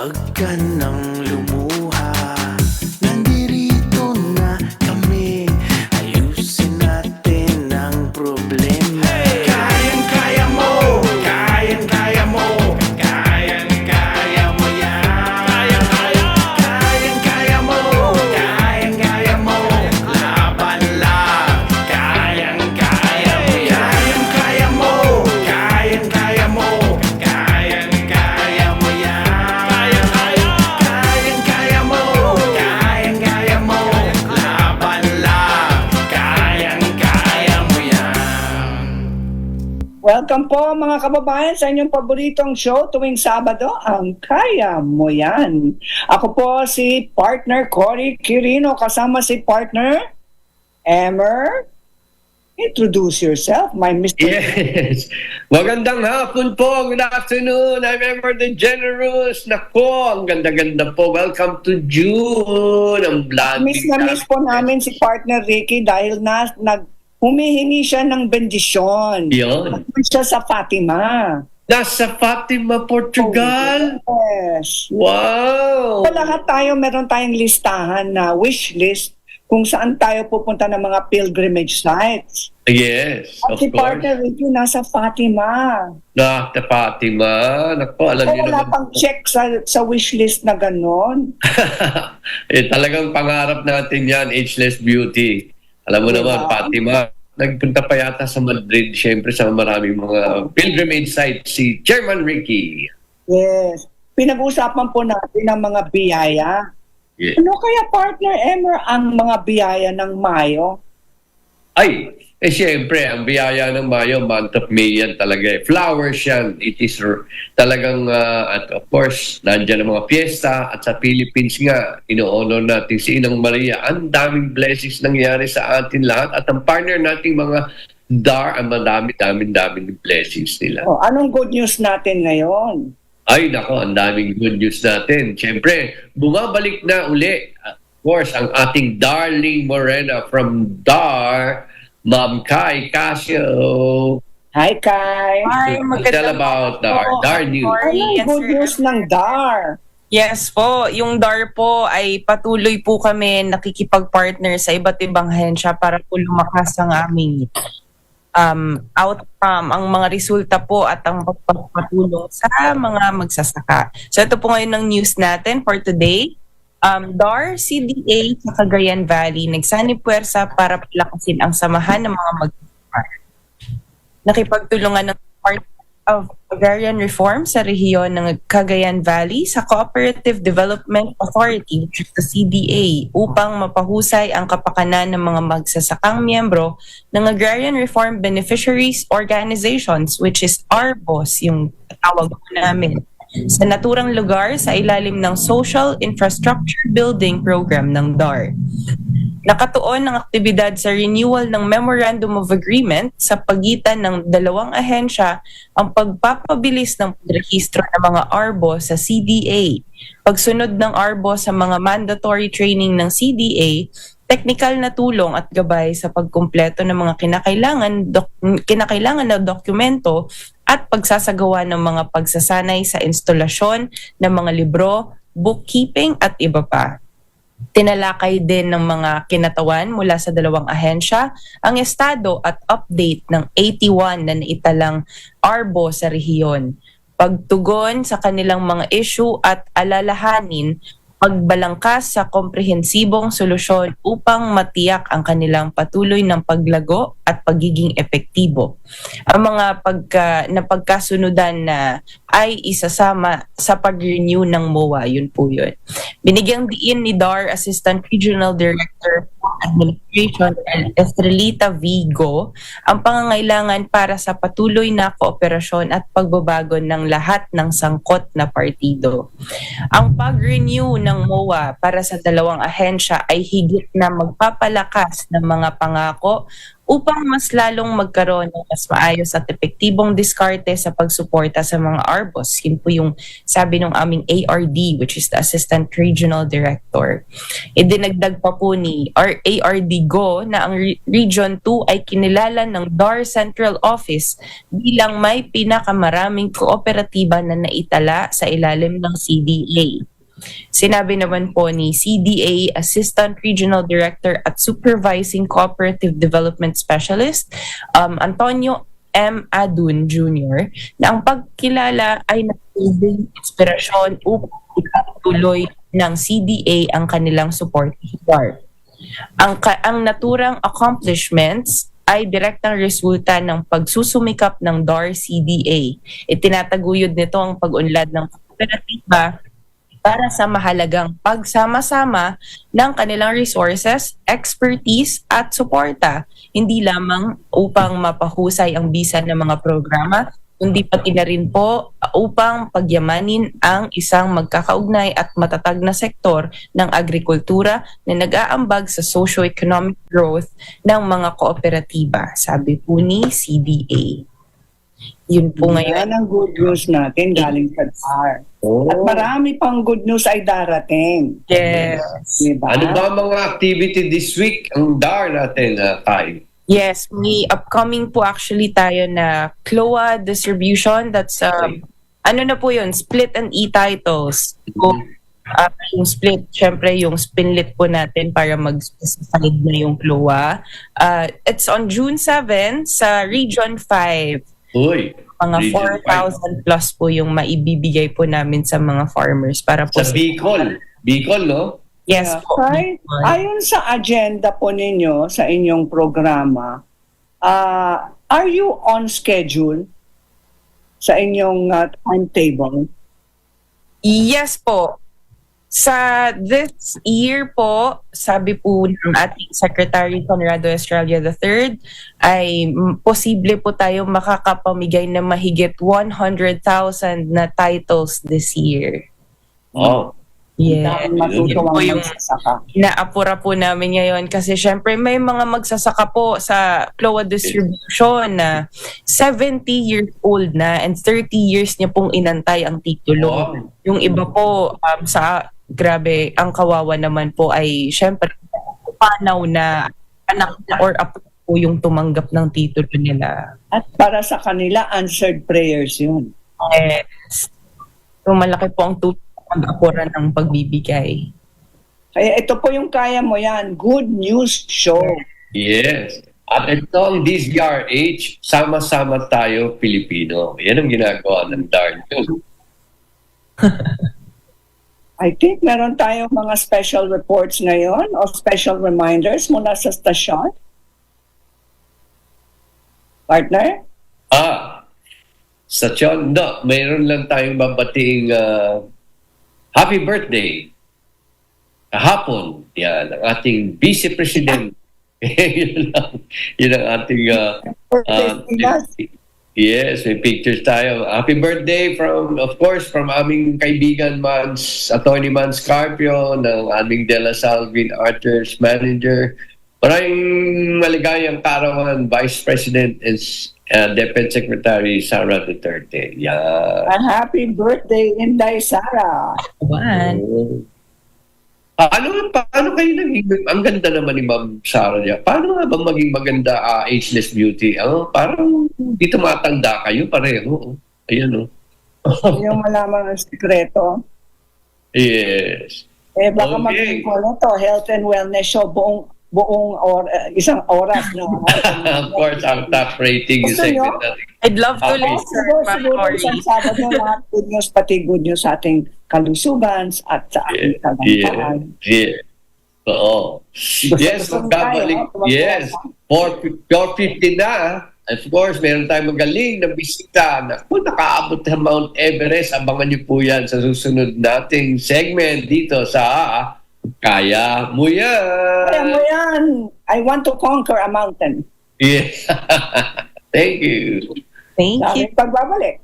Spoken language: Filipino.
Huwag ka nang Welcome po mga kababayan sa inyong paboritong show tuwing Sabado, ang Kaya Mo Yan. Ako po si partner Cory Quirino kasama si partner Emer. Introduce yourself, my Mr. Yes. Magandang hapon po. Good afternoon. I'm ever the generous. Nako, ang ganda-ganda po. Welcome to June. Ang bloody. Miss na miss po namin si partner Ricky dahil na, nag, humihingi siya ng bendisyon. Yun. Nandun siya sa Fatima. Nasa Fatima, Portugal. Yes. Wow. Sa lahat tayo, meron tayong listahan na wish list kung saan tayo pupunta ng mga pilgrimage sites. Yes, At of si course. partner Ricky nasa Fatima. Nasa Fatima. Nako, alam So niyo wala naman. pang check sa, sa wish list na gano'n. eh, talagang pangarap natin yan, ageless beauty. Alam mo naman, Fatima, nagpunta pa yata sa Madrid, syempre sa maraming mga pilgrimage sites, si Chairman Ricky. Yes. Pinag-uusapan po natin ang mga biyaya. Yeah. Ano kaya partner Emer ang mga biyaya ng Mayo? Ay, eh syempre, ang biyaya ng Mayo, month of May yan talaga eh. Flowers yan. It is talagang, ah, at of course, nandyan ang mga piyesta. At sa Philippines nga, ino-honor natin si Inang Maria. Ang daming blessings nangyari sa atin lahat. At ang partner nating mga dar, ang madami, daming, daming blessings nila. O, anong good news natin ngayon? Ay, nako, ang daming good news natin. Siyempre, bumabalik na uli, of course, ang ating darling Morena from DAR, Ma'am Kai Casio. Hi, Kai. Hi, tell magandang about hapon DAR, po. DAR News. Anong yes, good sir. news ng DAR? Yes po, yung DAR po ay patuloy po kami nakikipag-partner sa iba't ibang hensya para po lumakas ang aming um, outcome, ang mga resulta po at ang pagpapatulong sa mga magsasaka. So ito po ngayon ng news natin for today. Um, DAR, CDA sa Cagayan Valley nagsani puwersa para palakasin ang samahan ng mga magsasaka. Nakipagtulungan ng Department of Agrarian Reform sa rehiyon ng Cagayan Valley sa Cooperative Development Authority, the CDA, upang mapahusay ang kapakanan ng mga magsasakang miyembro ng Agrarian Reform Beneficiaries Organizations, which is ARBOS, yung tawag po namin sa naturang lugar sa ilalim ng Social Infrastructure Building Program ng DAR. Nakatuon ang aktibidad sa renewal ng Memorandum of Agreement sa pagitan ng dalawang ahensya ang pagpapabilis ng pagrehistro ng mga ARBO sa CDA. Pagsunod ng ARBO sa mga mandatory training ng CDA, technical na tulong at gabay sa pagkumpleto ng mga kinakailangan dok- kinakailangan na dokumento at pagsasagawa ng mga pagsasanay sa instalasyon ng mga libro, bookkeeping at iba pa. Tinalakay din ng mga kinatawan mula sa dalawang ahensya ang estado at update ng 81 na naitalang ARBO sa rehiyon. Pagtugon sa kanilang mga issue at alalahanin pagbalangkas sa komprehensibong solusyon upang matiyak ang kanilang patuloy ng paglago at pagiging epektibo. Ang mga pagka, na pagkasunudan na ay isasama sa pag-renew ng MOA, yun po yun. Binigyang diin ni DAR Assistant Regional Director Administration Estrelita Vigo ang pangangailangan para sa patuloy na kooperasyon at pagbabago ng lahat ng sangkot na partido. Ang pag-renew ng MOA para sa dalawang ahensya ay higit na magpapalakas ng mga pangako upang mas lalong magkaroon ng mas maayos at epektibong diskarte sa pagsuporta sa mga ARBOS. Yun po yung sabi ng aming ARD, which is the Assistant Regional Director. Idinagdag pa po ni ARD Go na ang Re- Region 2 ay kinilala ng DAR Central Office bilang may pinakamaraming kooperatiba na naitala sa ilalim ng CDA. Sinabi naman po ni CDA Assistant Regional Director at Supervising Cooperative Development Specialist um, Antonio M. Adun Jr. na ang pagkilala ay nagsilbing inspirasyon upang ipatuloy ng CDA ang kanilang support bar. Ang, ka- ang naturang accomplishments ay direktang resulta ng pagsusumikap ng DAR CDA. Itinataguyod nito ang pag-unlad ng kooperatiba para sa mahalagang pagsama-sama ng kanilang resources, expertise at suporta, hindi lamang upang mapahusay ang bisa ng mga programa, kundi pati na rin po upang pagyamanin ang isang magkakaugnay at matatag na sektor ng agrikultura na nag-aambag sa socio-economic growth ng mga kooperatiba, sabi po ni CDA. Yun po ngayon. Yan ang good news natin galing sa DAR. Oh. At marami pang good news ay darating. Yes. Diba? Ano ba ang mga activity this week ang DAR natin, uh, Kai? Yes, may upcoming po actually tayo na CLOA distribution. That's, uh, ano na po yun, split and e-titles. So, uh, yung split, syempre yung spinlit po natin para mag-specify na yung CLOA. Uh, it's on June 7 sa Region 5. Uy, Mga Region 4,000 plus po yung maibibigay po namin sa mga farmers para po sa Bicol. Bicol, no? Yes Yeah. po. Right? Ayon sa agenda po ninyo sa inyong programa, ah, are you on schedule sa inyong ah, timetable? Yes po. Sa this year po, sabi po ng ating Secretary Conrado Estrella III, ay posible po tayo makakapamigay ng mahigit 100,000 na titles this year. Oh. Yeah. Matutuwang po yung magsasaka. inaapura po namin ngayon kasi syempre may mga magsasaka po sa CLOA distribution na 70 years old na and 30 years niya pong inantay ang titulo. Wow. Yung iba po um, sa grabe ang kawawa naman po ay syempre panaw na anak na or apo po yung tumanggap ng titulo nila. At para sa kanila, answered prayers yun. Yes. So malaki po ang tutulong pag-apura ng pagbibigay. Kaya ito po yung kaya mo yan. Good news show. Yes. At ito ang DZRH, sama-sama tayo Pilipino. Yan ang ginagawa ng DAR News. I think meron tayong mga special reports ngayon o special reminders mula sa stasyon. Partner? Ah, sa Tiyon, no, mayroon lang tayong babating ah, happy birthday. Kahapon, yan, ang ating Vice President. yun lang, yun ang ating ah, Pinas. Yes, may pictures tayo. Happy birthday from, of course, from aming kaibigan Mans, Attorney Mans Carpio, ng aming De La Salvin Arthurs Manager. Maraming maligayang karawan, Vice President and uh, Deputy Secretary Sara Duterte. Yeah. A happy birthday, Inday Sara. One. Paano, paano kayo naging, ang ganda naman ni Ma'am Sarah niya. Paano nga ba maging maganda ah, ageless beauty? Ano, parang di tumatanda kayo pareho. Ayan, oh. yung malaman ng sekreto. Yes. Eh baka Okay. maging ko na to, health and wellness show buong buong or, eh, isang oras na. of course, ang top rating is nyo? I'd love to listen, siguro, siguro isang Sabado lahat good news, pati good news sa ating kalusugan at sa ating Yeah. kagandahan. Yeah. Oo. Yes, gusto magbabalik. tayo? Yes. 450 na. Of course, meron tayong magaling na bisita na kung nakaabot sa Mount Everest, abangan niyo po yan sa susunod nating segment dito sa Kaya Mo Yan. Kaya mo yan, I want to conquer a mountain. Yeah. Thank you. Thank you. aming pagbabalik.